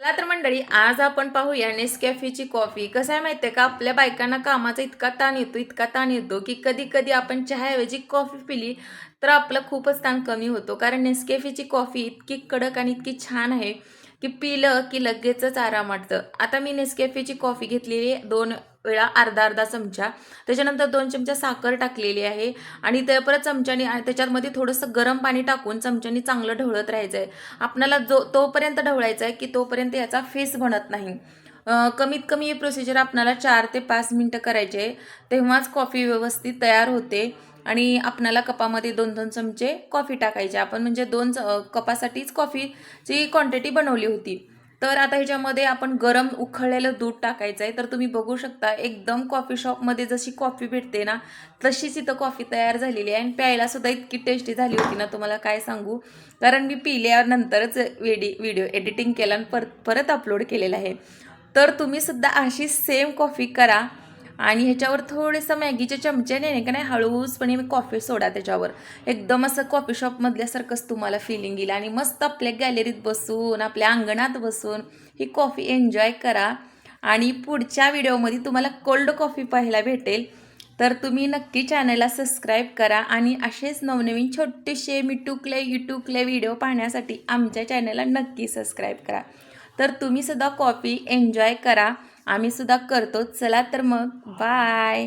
चला तर मंडळी आज आपण पाहूया नेसकॅफेची कॉफी कसं आहे माहिती आहे का? आपल्या बायकांना कामाचा इतका ताण येतो इतका ताण येतो की कधी कधी आपण चहाऐवजी कॉफी पिली तर आपला खूपच ताण कमी होतो. कारण नेसकॅफेची कॉफी इतकी कडक आणि इतकी छान आहे की पिलं की लगेचच आराम वाटतं. आता मी नेसकॅफेची कॉफी घेतलेली आहे. दोन वेळा अर्धा अर्धा चमचा. त्याच्यानंतर दोन चमचा साखर टाकलेली आहे. आणि ते परत चमच्याने त्याच्यामध्ये थोडंसं गरम पाणी टाकून चमच्याने चांगलं ढवळत राहायचं आहे आपल्याला जो तोपर्यंत ढवळायचं आहे की तोपर्यंत याचा फेस बनत नाही. कमीत कमी ही प्रोसिजर आपल्याला चार ते पाच मिनटं करायचे आहे. तेव्हाच कॉफी व्यवस्थित तयार होते. आणि आपणाला कपामध्ये दोन दोन चमचे कॉफी टाकायचे. आपण म्हणजे दोन च- कपासाठीच कॉफीची क्वांटिटी बनवली होती. तर आता ह्याच्यामध्ये आपण गरम उखळलेलं दूध टाकायचं आहे. तर तुम्ही बघू शकता एकदम कॉफी शॉपमध्ये जशी कॉफी भेटते ना तशीच इथं कॉफी तयार झालेली आहे. आणि प्यायला सुद्धा इतकी टेस्टी झाली होती ना तुम्हाला काय सांगू? कारण मी पिल्यानंतरच वेडी व्हिडिओ एडिटिंग केला आणि परत परत अपलोड केलेला आहे. तर तुम्ही सुद्धा अशी सेम कॉफी करा. आणि ह्याच्यावर थोडेसं मॅगीच्या चमच्याने नाही का नाही हळूसपणे मी कॉफी सोडा त्याच्यावर. एकदम असं कॉफी शॉपमधल्यासारखंच तुम्हाला फिलिंग येईल. आणि मस्त आपल्या गॅलरीत बसून आपल्या अंगणात बसून ही कॉफी एन्जॉय करा. आणि पुढच्या व्हिडिओमध्ये तुम्हाला कोल्ड कॉफी पाहायला भेटेल. तर तुम्ही नक्की चॅनलला सबस्क्राईब करा. आणि असेच नवनवीन छोटेसे मिटुकले युट्यूबले व्हिडिओ पाहण्यासाठी आमच्या चॅनलला नक्की सबस्क्राईब करा. तर तुम्ही सुद्धा कॉफी एन्जॉय करा. आम्ही सुद्धा करतो. चला तर मग. बाय